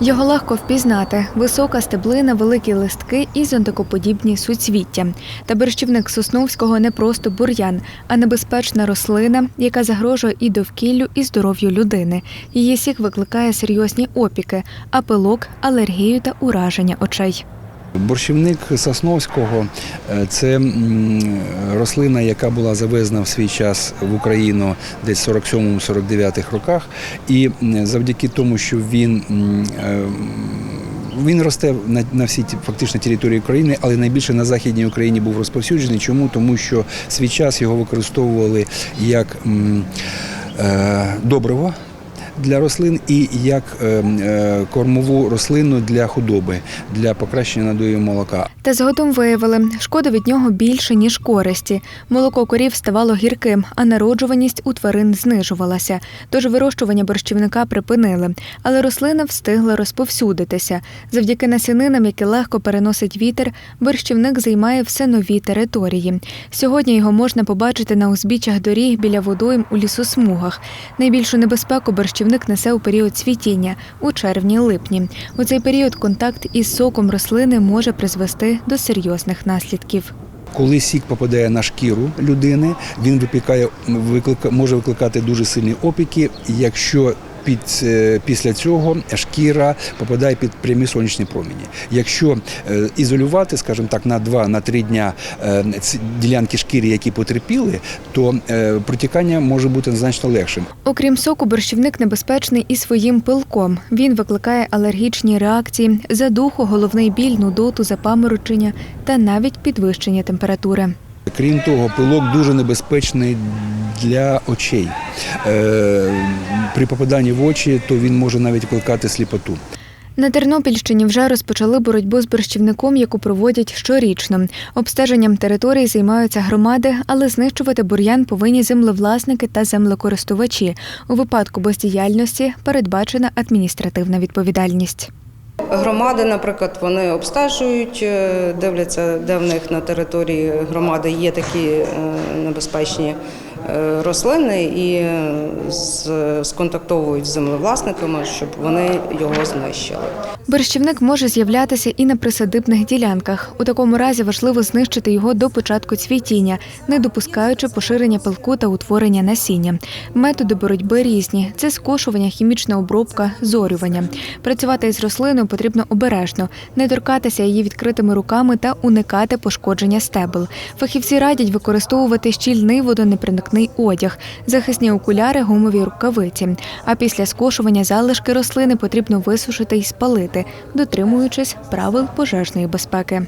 Його легко впізнати: висока стеблина, великі листки і зонтикоподібні суцвіття. Та борщівник Сосновського не просто бур'ян, а небезпечна рослина, яка загрожує і довкіллю, і здоров'ю людини. Її сік викликає серйозні опіки, а пилок алергію та ураження очей. Борщівник Сосновського е, це рослина, яка була завезена в свій час в Україну десь в 47-49 роках. І завдяки тому, що він е, він росте на, на всій фактично території України, але найбільше на Західній Україні був розповсюджений. Чому? Тому що свій час його використовували як е, добриво для рослин і як е, е, кормову рослину для худоби, для покращення надою молока. Та згодом виявили, шкоди від нього більше, ніж користі. Молоко корів ставало гірким, а народжуваність у тварин знижувалася. Тож вирощування борщівника припинили. Але рослина встигла розповсюдитися. Завдяки насінинам, які легко переносить вітер, борщівник займає все нові території. Сьогодні його можна побачити на узбіччях доріг біля водойм у лісосмугах. Найбільшу небезпеку борщівник несе у період цвітіння у червні-липні. У цей період контакт із соком рослини може призвести до серйозних наслідків. Коли сік попадає на шкіру людини, він викликає, виклика, може викликати дуже сильні опіки, якщо під, е, після цього шкіра попадає під прямі сонячні промені. Якщо е, ізолювати, скажімо так, на 2-3 дня е, ділянки шкіри, які потерпіли, то протікання може бути значно легшим. Окрім соку, борщівник небезпечний і своїм пилком. Він викликає алергічні реакції, задуху, головний біль, нудоту, запаморочення та навіть підвищення температури. Крім того, пилок дуже небезпечний для очей. Е, при попаданні в очі, то він може навіть викликати сліпоту. На Тернопільщині вже розпочали боротьбу з борщівником, яку проводять щорічно. Обстеженням територій займаються громади, але знищувати бур'ян повинні землевласники та землекористувачі. У випадку бездіяльності передбачена адміністративна відповідальність. Громади, наприклад, вони обстежують, е, дивляться, де в них на території громади є такі е, небезпечні рослини, і е, сконтактовують з землевласниками, щоб вони його знищили. Борщівник може з'являтися і на присадибних ділянках. У такому разі важливо знищити його до початку цвітіння, не допускаючи поширення пилку та утворення насіння. Методи боротьби різні: це скошування, хімічна обробка, зорювання. Працювати із рослиною потрібно обережно, не торкатися її відкритими руками та уникати пошкодження стебел. Фахівці радять використовувати щільний водонепроникний одяг, захисні окуляри, гумові рукавиці. А після скошування залишки рослини потрібно висушити і спалити, дотримуючись правил пожежної безпеки.